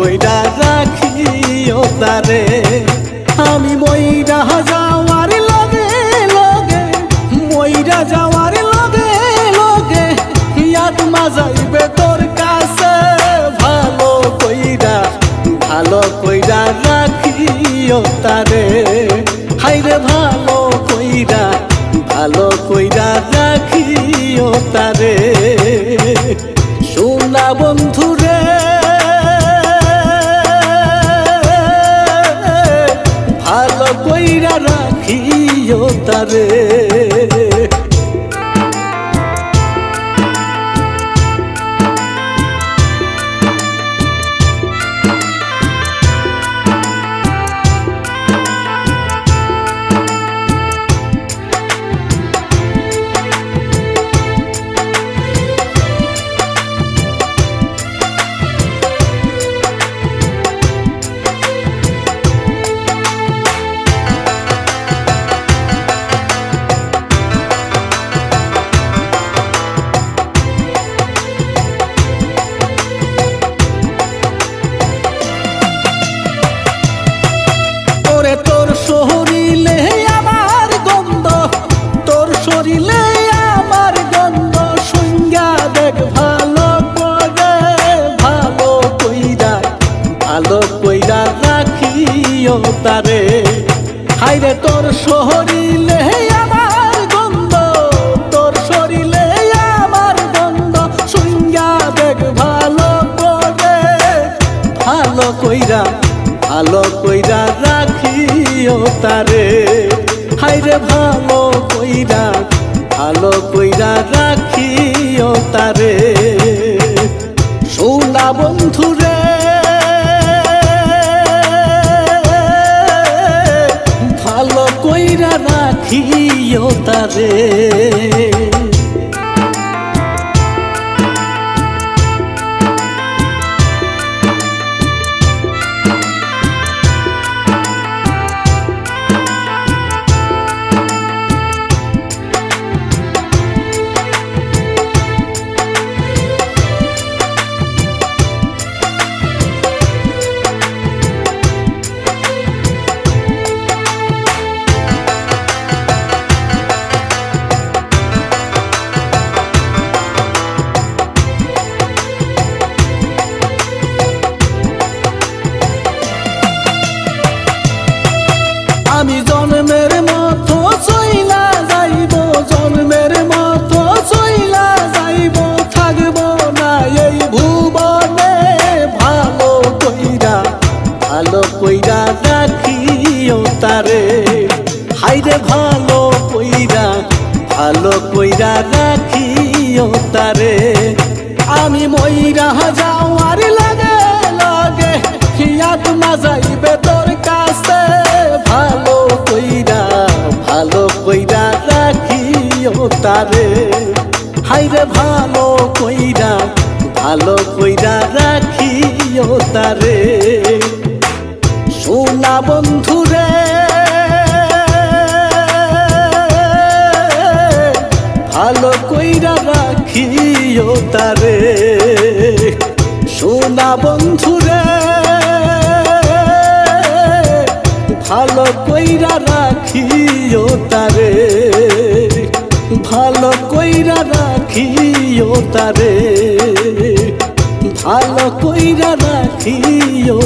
কইরা রাখিও তারে। আমি মইরা যাওয়ার লগে লগে, মইরা যাওয়ার লগে লগে আত্মা মাজাইবে তোর কাছে। ভালো কইরা ভালো কইরা রাখিও তারে। হাইরে ভালো কইরা ভালো কইরা রাখি রাখিও তারে। হাইরে তোর শরীরে আমার গন্ধ ভালো কইরা রাখিও তারে। হাইরে ভালো কইরা ভালো কইরা রাখিও তারে। সোনা বন্ধুরে রাখিও তারে ভালো কইরা রাখিও তারে। হাইরে ভালো কইরা ভালো কইরা রাখিও তারে। আমি মইরা যাওয়ার লাগে লাগে হিয়াত মাজাইবে তোর কাছে। ভালো কইরা ভালো কইরা রাখিও তারে। হাইরে ভালো কইরা ভালো কইরা রাখিও তারে। রাখিও তারে। সোনা বন্ধুরে, ভালো কইরা রাখিও তারে। ভালো কইরা রাখিও তারে। ভালো কইরা রাখিও